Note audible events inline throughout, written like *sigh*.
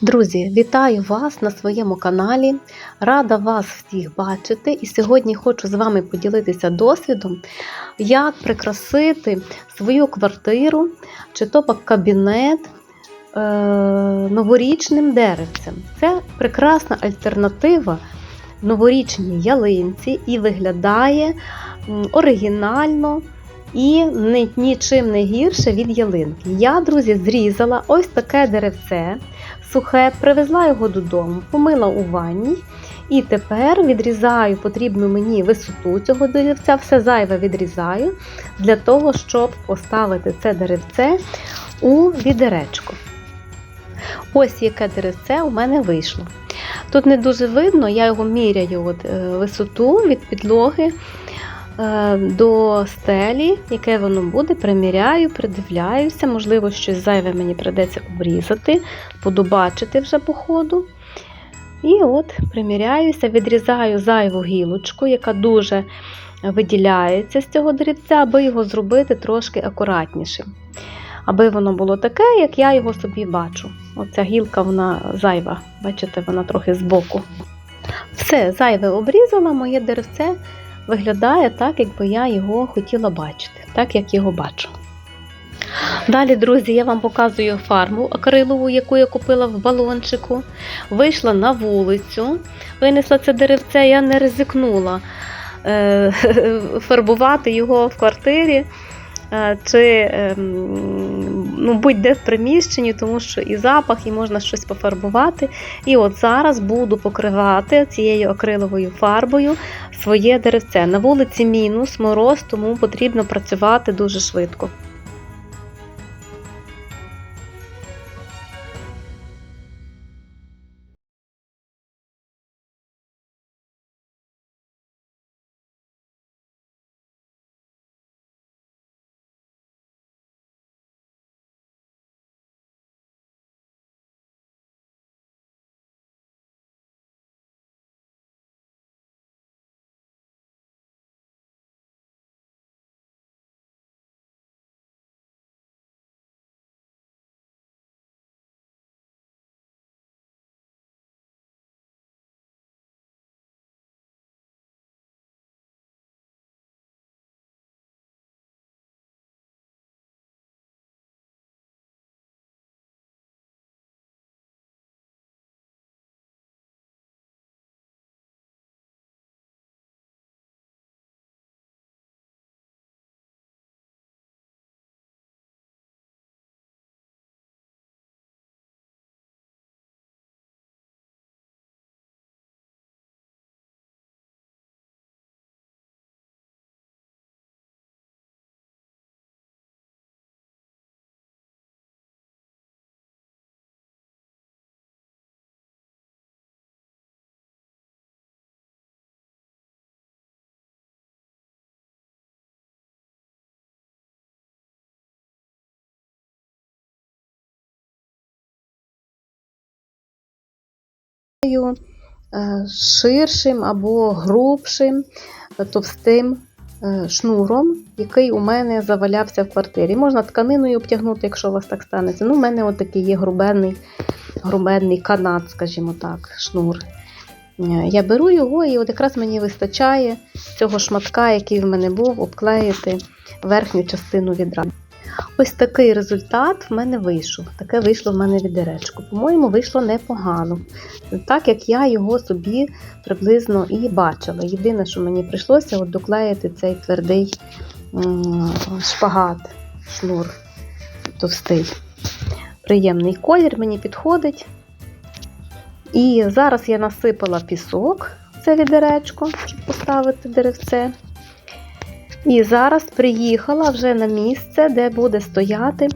Друзі, вітаю вас на своєму каналі. Рада вас всіх бачити. І сьогодні хочу з вами поділитися досвідом, як прикрасити свою квартиру чи то кабінет е, новорічним деревцем. Це прекрасна альтернатива новорічній ялинці і виглядає оригінально. І нічим не гірше від ялинки. Я, друзі, зрізала ось таке деревце сухе, привезла його додому, помила у ванні. І тепер відрізаю потрібну мені висоту цього деревця, все зайве відрізаю для того, щоб поставити це деревце у відеречко. Ось яке деревце у мене вийшло. Тут не дуже видно, я його міряю от, е, висоту від підлоги до стелі, яке воно буде, приміряю, придивляюся, можливо, щось зайве мені придеться обрізати, буду бачити вже по ходу. І от приміряюся, відрізаю зайву гілочку, яка дуже виділяється з цього деревця, аби його зробити трошки акуратнішим. Аби воно було таке, як я його собі бачу. Оця гілка вона зайва, бачите, вона трохи збоку. Все, зайве обрізала, моє деревце виглядає так, якби я його хотіла бачити, так як його бачу. Далі, друзі, я вам показую фарбу акрилову, яку я купила в балончику. Вийшла на вулицю, винесла це деревце, я не ризикнула е, *laughs* фарбувати його в квартирі. е, Чи ем, ну, будь-де в приміщенні, тому що і запах, і можна щось пофарбувати. І от зараз буду покривати цією акриловою фарбою своє деревце. На вулиці мінус, мороз, тому потрібно працювати дуже швидко. Ширшим або грубшим, е, товстим е, шнуром, який у мене завалявся в квартирі. Можна тканиною обтягнути, якщо у вас так станеться. Ну, у мене от такий є грубенний, грубенний канат, скажімо так, шнур. Е, Я беру його, і от якраз мені вистачає цього шматка, який в мене був, обклеїти верхню частину відра. Ось такий результат в мене вийшов. Таке вийшло в мене відеречко. По-моєму, вийшло непогано. Так як я його собі приблизно і бачила. Єдине, що мені прийшлося, от доклеїти цей твердий шпагат, шнур товстий. Приємний колір мені підходить. І зараз я насипала пісок це відеречко, щоб поставити деревце. І зараз приїхала вже на місце, де буде стояти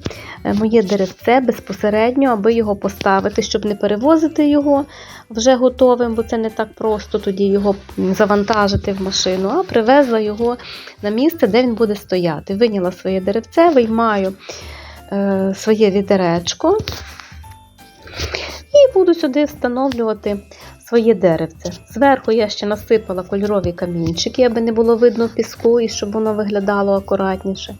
е, моє деревце безпосередньо, аби його поставити, щоб не перевозити його вже готовим, бо це не так просто тоді його завантажити в машину, а привезла його на місце, де він буде стояти. Виняла своє деревце, виймаю е, своє відеречко і буду сюди встановлювати своє деревце. Зверху я ще насипала кольорові камінчики, аби не було видно піску і щоб воно виглядало акуратніше.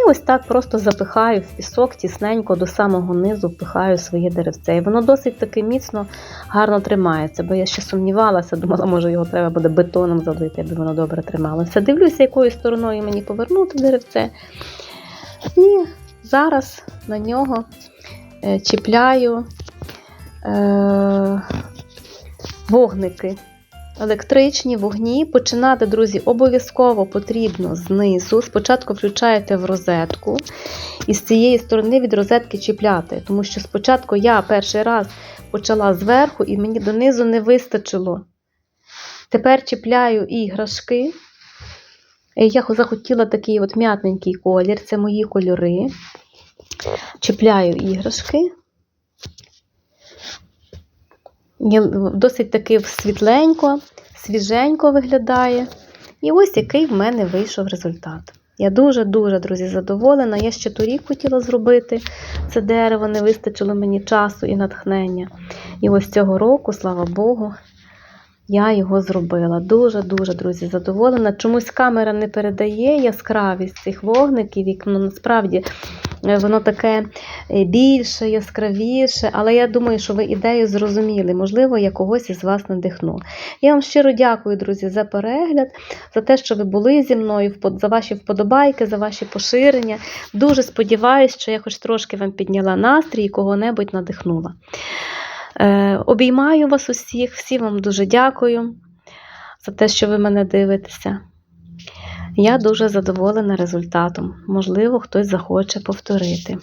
І ось так просто запихаю в пісок тісненько до самого низу впихаю своє деревце. І воно досить таки міцно, гарно тримається, бо я ще сумнівалася, думала, може його треба буде бетоном залити, аби воно добре трималося. Дивлюся, якою стороною мені повернути деревце. І зараз на нього е, чіпляю е, вогники. Електричні вогні починати, друзі, обов'язково потрібно знизу. Спочатку включаєте в розетку і з цієї сторони від розетки чіпляти. Тому що спочатку я перший раз почала зверху і мені донизу не вистачило. Тепер чіпляю іграшки. Е, Я захотіла такий от м'ятненький колір, це мої кольори. Чіпляю іграшки. Досить таки світленько, свіженько виглядає. І ось який в мене вийшов результат. Я дуже-дуже, друзі, задоволена. Я ще торік хотіла зробити це дерево, не вистачило мені часу і натхнення. І ось цього року, слава Богу, я його зробила. Дуже-дуже, друзі, задоволена. Чомусь камера не передає яскравість цих вогників, як воно насправді воно таке е, більше, яскравіше, але я думаю, що ви ідею зрозуміли. Можливо, я когось із вас надихну. Я вам щиро дякую, друзі, за перегляд, за те, що ви були зі мною, за ваші вподобайки, за ваші поширення. Дуже сподіваюся, що я хоч трошки вам підняла настрій і кого-небудь надихнула. Е, обіймаю вас усіх, всім вам дуже дякую за те, що ви мене дивитеся. Я дуже задоволена результатом. Можливо, хтось захоче повторити.